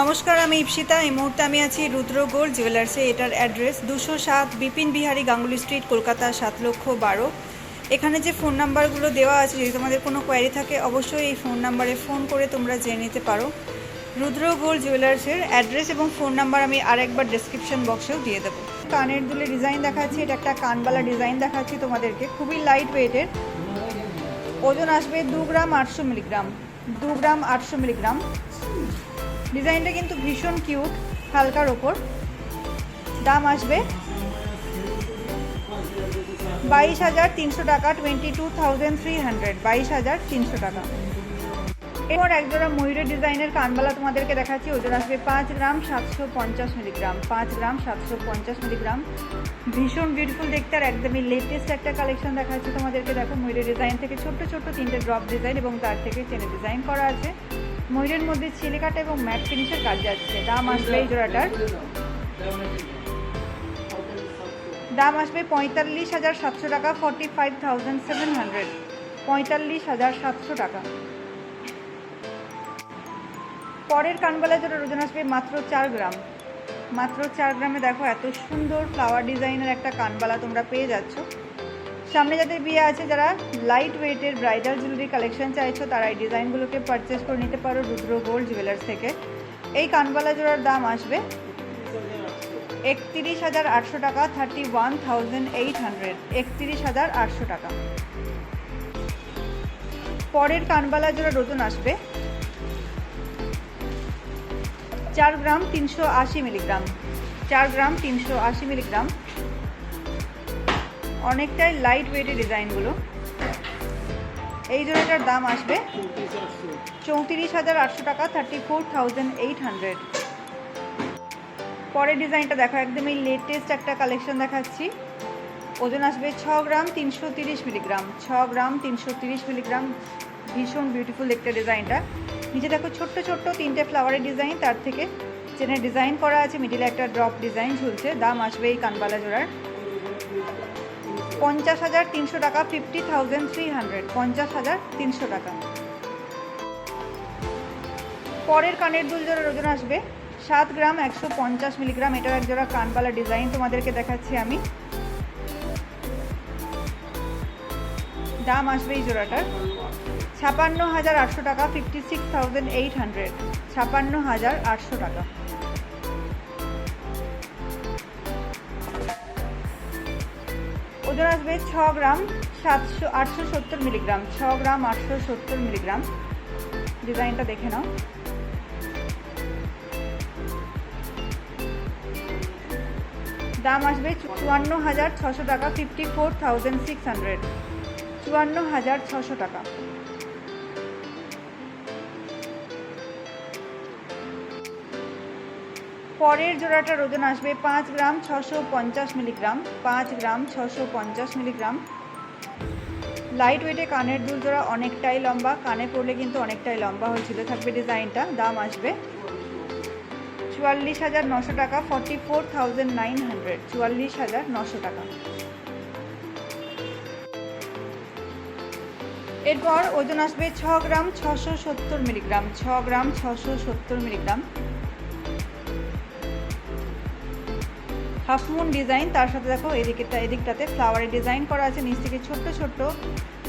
নমস্কার, আমি ইপসিতা এই মুহূর্তে আমি আছি রুদ্র গোল্ড জুয়েলার্সে এটার অ্যাড্রেস দুশো সাত বিপিন বিহারী গাঙ্গুলি স্ট্রিট, কলকাতা সাত লক্ষ বারো। এখানে যে ফোন নাম্বারগুলো দেওয়া আছে, যদি তোমাদের কোনো কোয়ারি থাকে, অবশ্যই এই ফোন নাম্বারে ফোন করে তোমরা জেনে নিতে পারো। রুদ্র গোল্ড জুয়েলার্সের অ্যাড্রেস এবং ফোন নাম্বার আমি আরেকবার ডেসক্রিপশন বক্সেও দিয়ে দেবো। কানের দুলে ডিজাইন দেখাচ্ছি, এটা একটা কানবালা ডিজাইন দেখাচ্ছি তোমাদেরকে। খুবই লাইট ওয়েটের ওজন আসবে দু গ্রাম আটশো মিলিগ্রাম। দু গ্রাম আটশো মিলিগ্রাম। ডিজাইনটা কিন্তু ভীষণ কিউট, হালকার ওপর। দাম আসবে বাইশ হাজার তিনশো টাকা twenty two thousand three hundred বাইশ হাজার তিনশো টাকা। এরপর একজোড়া ময়ূরের ডিজাইনের কানবালা তোমাদেরকে দেখাচ্ছি, ওজন আসবে পাঁচ গ্রাম সাতশো পঞ্চাশ মিলিগ্রাম, পাঁচ গ্রাম সাতশো পঞ্চাশ মিলিগ্রাম। ভীষণ বিউটিফুল দেখতে আর একদমই লেটেস্ট একটা কালেকশন দেখাচ্ছি তোমাদেরকে। দেখো ময়ূরের ডিজাইন থেকে ছোট্ট ছোট্ট তিনটে ড্রপ ডিজাইন এবং তার থেকে চেনে ডিজাইন করা আছে। ময়ূরের মধ্যে ছেলে কাটা এবং ম্যাট ফিনিশের কাজ যাচ্ছে। দাম আসবে এই জোড়াটার। দাম আসবে পঁয়তাল্লিশ হাজার সাতশো টাকা forty five thousand seven hundred পঁয়তাল্লিশ হাজার সাতশো টাকা। পরের কানবালা যেটা ওজন আসবে মাত্র চার গ্রাম। মাত্র চার গ্রামে দেখো এত সুন্দর ফ্লাওয়ার ডিজাইনের একটা কানবালা তোমরা পেয়ে যাচ্ছ। সামনে যাদের বিয়ে আছে, যারা লাইট ওয়েটের ব্রাইডাল জুয়েলারি কালেকশন চাইছো তারা এই ডিজাইনগুলোকে পারচেস করে নিতে পারো রুদ্র গোল্ড জুয়েলার্স থেকে। এই কানবালা জোড়ার দাম আসবে একত্রিশ হাজার আটশো টাকা thirty one thousand eight hundred একত্রিশ হাজার আটশো টাকা। পরের কানবালা জোড়া ওজন আসবে চার গ্রাম তিনশো আশি মিলিগ্রাম। চার গ্রাম তিনশো আশি মিলিগ্রাম। অনেকটাই লাইট ওয়েটের ডিজাইনগুলো এই জোড়াটার দাম আসবে চৌত্রিশ হাজার আটশো টাকা thirty four thousand eight hundred পরের ডিজাইনটা দেখো, একদমই লেটেস্ট একটা কালেকশন দেখাচ্ছি। ওজন আসবে ছ গ্রাম, তিনশো তিরিশ মিলিগ্রাম। ছ গ্রাম, তিনশো তিরিশ মিলিগ্রাম। ভীষণ বিউটিফুল দেখতে ডিজাইনটা নিচে দেখো ছোট্ট ছোট্ট তিনটে ফ্লাওয়ারের ডিজাইন তার থেকে চেনের ডিজাইন করা আছে মিডিলে একটা ড্রপ ডিজাইন ঝুলছে। দাম আসবে এই কানবালা জোড়ার। পঞ্চাশ হাজার তিনশো টাকা ফিফটি থাউজেন্ড থ্রি হান্ড্রেড পঞ্চাশ হাজার তিনশো টাকা। পরের কানের দুল জোড়ার ওজন আসবে সাত গ্রাম একশো পঞ্চাশ মিলিগ্রাম। এটার এক জোড়া কানবালা ডিজাইন, তোমাদেরকে দেখাচ্ছি আমি। দাম আসবে এই জোড়াটার ছাপান্ন হাজার আটশো টাকা fifty six thousand eight hundred ছাপান্ন হাজার আটশো টাকা। ওজন আসবে ছ গ্রাম সাতশো, আটশো সত্তর মিলিগ্রাম। ছ গ্রাম, আটশো সত্তর মিলিগ্রাম। ডিজাইনটা দেখে নাও। দাম আসবে চুয়ান্ন হাজার ছশো টাকা fifty four thousand six hundred চুয়ান্ন হাজার ছশো টাকা। পরের জোড়াটার ওজন আসবে পাঁচ গ্রাম ছশো পঞ্চাশ মিলিগ্রাম, পাঁচ গ্রাম ছশো পঞ্চাশ মিলিগ্রাম। লাইট ওয়েটে কানের দুল জোড়া অনেকটাই লম্বা, কানে পড়লে কিন্তু অনেকটাই লম্বা হয়ে ঝুলে থাকবে ডিজাইনটা, দাম আসবে চুয়াল্লিশ হাজার নশো টাকা forty four thousand nine hundred চুয়াল্লিশ হাজার নশো টাকা। এরপর ওজন আসবে ছ গ্রাম ছশো সত্তর মিলিগ্রাম, ছ গ্রাম ছশো সত্তর মিলিগ্রাম। হাফ মুন ডিজাইন, তার সাথে দেখো এদিকেটা, এদিকটাতে ফ্লাওয়ারের ডিজাইন করা আছে, নিচ থেকে ছোট্ট ছোট্ট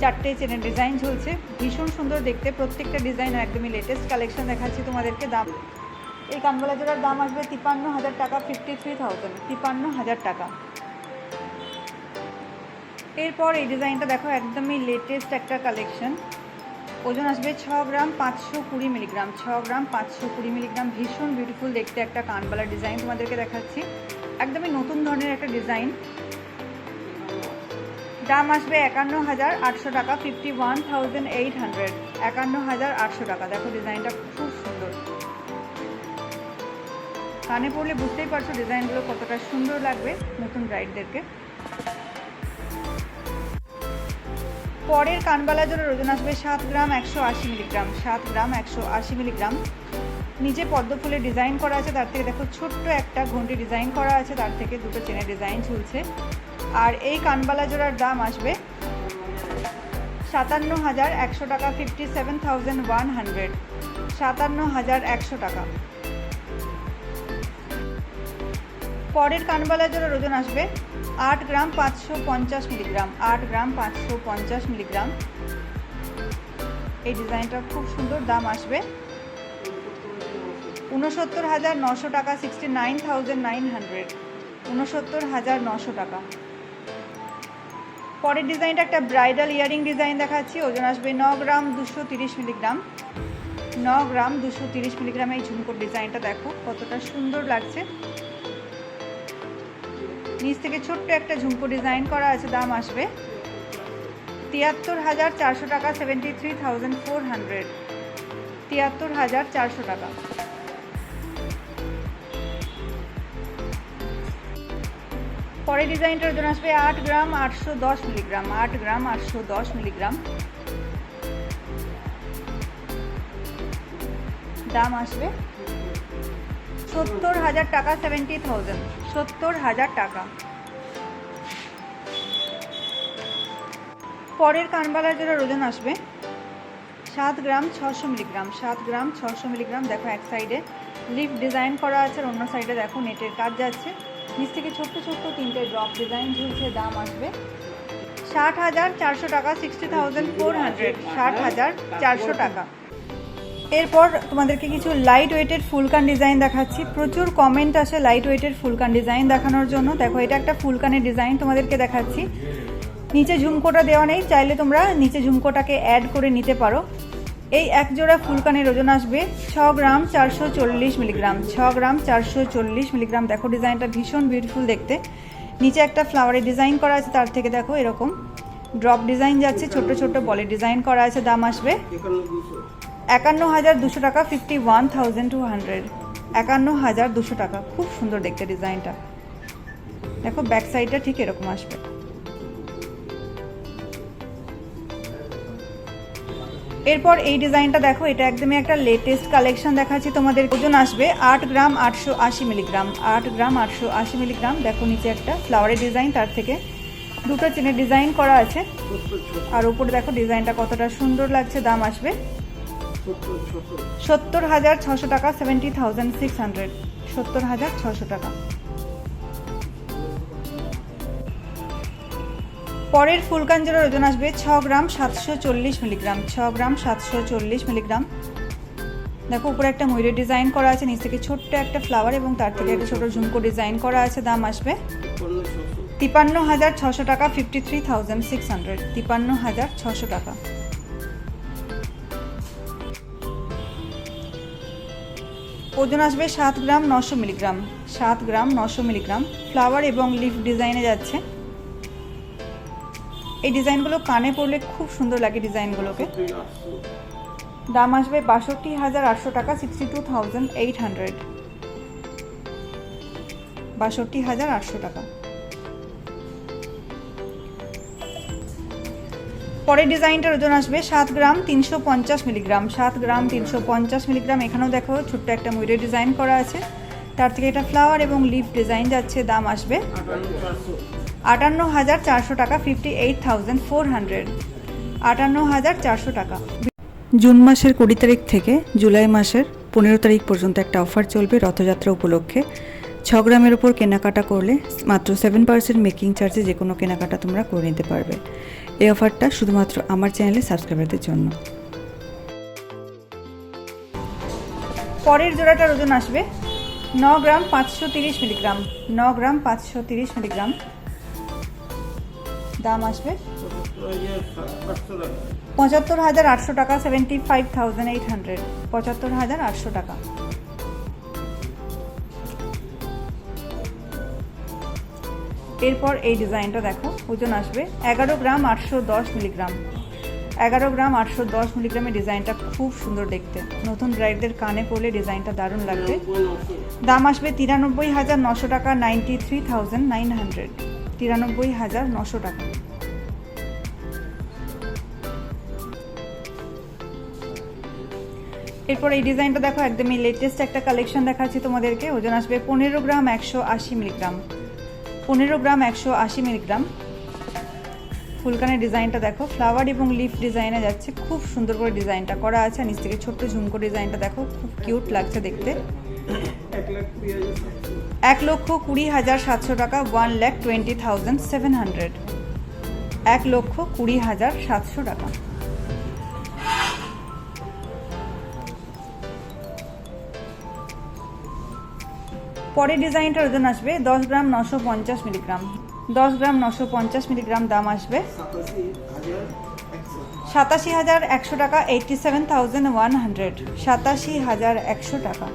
চারটে চেনের ডিজাইন ঝুলছে। ভীষণ সুন্দর দেখতে, প্রত্যেকটা ডিজাইন একদমই লেটেস্ট কালেকশন দেখাচ্ছি তোমাদেরকে দাম। এই কানবালা জোড়ার দাম আসবে তিপান্ন হাজার টাকা ফিফটি থ্রি থাউজেন্ড তিপান্ন হাজার টাকা। এরপর এই ডিজাইনটা দেখো একদমই লেটেস্ট একটা কালেকশন ওজন আসবে ছ গ্রাম পাঁচশো কুড়ি মিলিগ্রাম, ছ গ্রাম পাঁচশো কুড়ি মিলিগ্রাম। ভীষণ বিউটিফুল দেখতে একটা কানবালা ডিজাইন তোমাদেরকে দেখাচ্ছি। একদমই নতুন ধরনের একটা ডিজাইন। দাম আসবে একান্ন হাজার আটশো টাকা, fifty one thousand eight hundred. একান্ন হাজার আটশো টাকা। দেখো ডিজাইনটা খুব সুন্দর। কানে পড়লে বুঝতেই পারছ ডিজাইনগুলো কতটা সুন্দর লাগবে নতুন ব্রাইডদেরকে পরের কানবালা জোড়ার ওজন আসবে সাত গ্রাম একশো আশি মিলিগ্রাম। সাত গ্রাম একশো আশি মিলিগ্রাম। নিচে পদ্ম ফুলের ডিজাইন করা আছে, তার থেকে দেখো ছোট্ট একটা ঘন্টি ডিজাইন করা আছে, তার থেকে দুটো চেনের ডিজাইন ঝুলছে। আর এই কানবালা জোড়ার দাম আসবে সাতান্ন হাজার একশো টাকা fifty seven thousand one hundred সাতান্ন হাজার একশো টাকা। পরের কানবালা জোড়ার ওজন আসবে আট গ্রাম পাঁচশো পঞ্চাশ মিলিগ্রাম। আট গ্রাম পাঁচশো পঞ্চাশ মিলিগ্রাম। এই ডিজাইনটা খুব সুন্দর দাম আসবে। উনসত্তর হাজার নশো টাকা sixty nine thousand nine hundred উনসত্তর হাজার নশো টাকা। পরের ডিজাইনটা একটা ব্রাইডাল ইয়ারিং ডিজাইন দেখাচ্ছি, ওজন আসবে ন গ্রাম দুশো তিরিশ মিলিগ্রাম। ন গ্রাম দুশো তিরিশ মিলিগ্রাম এই ঝুমকোর ডিজাইনটা দেখো, কতটা সুন্দর লাগছে। নিচ থেকে ছোট্ট একটা ঝুমকো ডিজাইন করা আছে, দাম আসবে তিয়াত্তর হাজার চারশো টাকা seventy three thousand four hundred তিয়াত্তর হাজার চারশো টাকা। পরের ডিজাইনটার ওজন আসবে আট গ্রাম আটশো দশ মিলিগ্রাম, আট গ্রাম আটশো দশ মিলিগ্রাম। দাম আসবে সত্তর হাজার টাকা সেভেন্টি থাউজেন্ড সত্তর হাজার টাকা। পরের কানবালার জন্য ওজন আসবে সাত গ্রাম ছশো মিলিগ্রাম, সাত গ্রাম ছশো মিলিগ্রাম। দেখো এক সাইডে লিফ ডিজাইন করা আছে আর অন্য সাইডে দেখো নেটের কাজ যাচ্ছে। নিচ থেকে ছোট্ট ছোট্ট তিনটে ড্রপ ডিজাইন ঝুলছে, দাম আসবে ষাট হাজার চারশো টাকা সিক্সটি থাউজেন্ড ফোর হান্ড্রেড ষাট হাজার চারশো টাকা। এরপর তোমাদেরকে কিছু লাইট ওয়েটেড ফুলকান ডিজাইন দেখাচ্ছি। প্রচুর কমেন্ট আসে লাইট ওয়েটেড ফুলকান ডিজাইন দেখানোর জন্য। দেখো, এটা একটা ফুলকানের ডিজাইন তোমাদেরকে দেখাচ্ছি। নিচে ঝুমকোটা দেওয়া নেই, চাইলে তোমরা নিচে ঝুমকোটাকে অ্যাড করে নিতে পারো। এই এক জোড়া ফুলকানের ওজন আসবে ছ গ্রাম চারশো চল্লিশ মিলিগ্রাম। ছ গ্রাম চারশো চল্লিশ মিলিগ্রাম। দেখো ডিজাইনটা ভীষণ বিউটিফুল দেখতে। নিচে একটা ফ্লাওয়ারের ডিজাইন করা আছে, তার থেকে দেখো এরকম। ড্রপ ডিজাইন যাচ্ছে, ছোট ছোট বলে ডিজাইন করা আছে, দাম আসবে একান্ন হাজার দুশো টাকা fifty one thousand two hundred একান্ন হাজার দুশো টাকা, খুব সুন্দর দেখতে ডিজাইনটা দেখো ব্যাক সাইডটা ঠিক এরকম আসবে। এরপর এই ডিজাইনটা দেখো, এটা একদমই একটা লেটেস্ট কালেকশন দেখাচ্ছি তোমাদের ওজন আসবে আট গ্রাম আটশো আশি মিলিগ্রাম আট গ্রাম আটশো আশি মিলিগ্রাম দেখো নিচে একটা ফ্লাওয়ারের ডিজাইন তার থেকে দুটো চেনের ডিজাইন করা আছে। আর উপরে দেখো ডিজাইনটা কতটা সুন্দর লাগছে, দাম আসবে সত্তর হাজার ছশো টাকা সেভেন্টি থাউজেন্ড সিক্স হান্ড্রেড সত্তর হাজার ছশো টাকা। পরের ফুলকাঞ্জের ওজন আসবে ছ গ্রাম সাতশো চল্লিশ মিলিগ্রাম, ছ গ্রাম সাতশো চল্লিশ মিলিগ্রাম। দেখো, উপরে একটা ময়ূরের ডিজাইন করা আছে, নিচ থেকে ছোট্ট একটা ফ্লাওয়ার এবং তার থেকে একটা ছোটো ঝুমকো ডিজাইন করা আছে, দাম আসবে তিপান্ন হাজার ছশো টাকা fifty three thousand six hundred তিপান্ন হাজার ছশো টাকা। ওজন আসবে সাত গ্রাম নশো মিলিগ্রাম, সাত গ্রাম নশো মিলিগ্রাম। ফ্লাওয়ার এবং লিফ ডিজাইনে যাচ্ছে। এই ডিজাইনগুলো কানে পরলে খুব সুন্দর লাগে ডিজাইনগুলোকে। দাম আসবে বাষট্টি হাজার আটশো টাকা sixty two thousand eight hundred বাষট্টি হাজার আটশো টাকা। পরের ডিজাইনটার ওজন আসবে সাত গ্রাম তিনশো পঞ্চাশ মিলিগ্রাম। সাত গ্রাম তিনশো পঞ্চাশ মিলিগ্রাম, এখানেও দেখো ছোট্ট একটা ময়ূরের ডিজাইন করা আছে। তার থেকে এটা ফ্লাওয়ার এবং লিফ ডিজাইন যাচ্ছে, দাম আসবে আটান্ন হাজার চারশো টাকা fifty eight thousand four hundred আটান্ন হাজার চারশো টাকা। জুন মাসের কুড়ি তারিখ থেকে জুলাই মাসের পনেরো তারিখ পর্যন্ত একটা অফার চলবে রথযাত্রা উপলক্ষে। ছ গ্রামের ওপর কেনাকাটা করলে মাত্র সেভেন পার্সেন্ট মেকিং চার্জে যে কোনো কেনাকাটা তোমরা করে নিতে পারবে। এই অফারটা শুধুমাত্র আমার চ্যানেলে সাবস্ক্রাইবারদের জন্য। পরের জোড়াটার ওজন আসবে ন গ্রাম পাঁচশো তিরিশ মিলিগ্রাম। ন গ্রাম পাঁচশো তিরিশ মিলিগ্রাম। দাম আসবে? পঁচাত্তর হাজার আটশো টাকা seventy five thousand eight hundred পঁচাত্তর হাজার আটশো টাকা। এরপর এই ডিজাইনটা দেখো, ওজন আসবে এগারো গ্রাম আটশো দশ মিলিগ্রাম। এগারো গ্রাম আটশো দশ মিলিগ্রামের ডিজাইনটা খুব সুন্দর দেখতে। নতুন ব্রাইডদের কানে পরলে ডিজাইনটা দারুণ লাগবে। দাম আসবে তিরানব্বই হাজার নশো টাকা ninety three thousand nine hundred তিরানব্বই হাজার নশো টাকা। এরপর এই ডিজাইনটা দেখো, একদমই লেটেস্ট একটা কালেকশন দেখাচ্ছি তোমাদেরকে। ওজন আসবে পনেরো গ্রাম একশো আশি মিলিগ্রাম। পনেরো গ্রাম একশো আশি মিলিগ্রাম। ফুলকানের ডিজাইনটা দেখো ফ্লাওয়ার এবং লিফ ডিজাইনে যাচ্ছে। খুব সুন্দর করে ডিজাইনটা করা আছে নিচ থেকে ছোট্ট ঝুমকো ডিজাইনটা দেখো, খুব কিউট লাগছে দেখতে। এক লক্ষ কুড়ি হাজার সাতশো টাকা one lakh twenty thousand seven hundred এক লক্ষ কুড়ি হাজার সাতশো টাকা। পরের ডিজাইনটার ওজন আসবে দশ গ্রাম নশো পঞ্চাশ মিলিগ্রাম। দশ গ্রাম নশো পঞ্চাশ মিলিগ্রাম দাম আসবে। সাতাশি হাজার একশো টাকা eighty seven thousand one hundred সাতাশি হাজার একশো টাকা।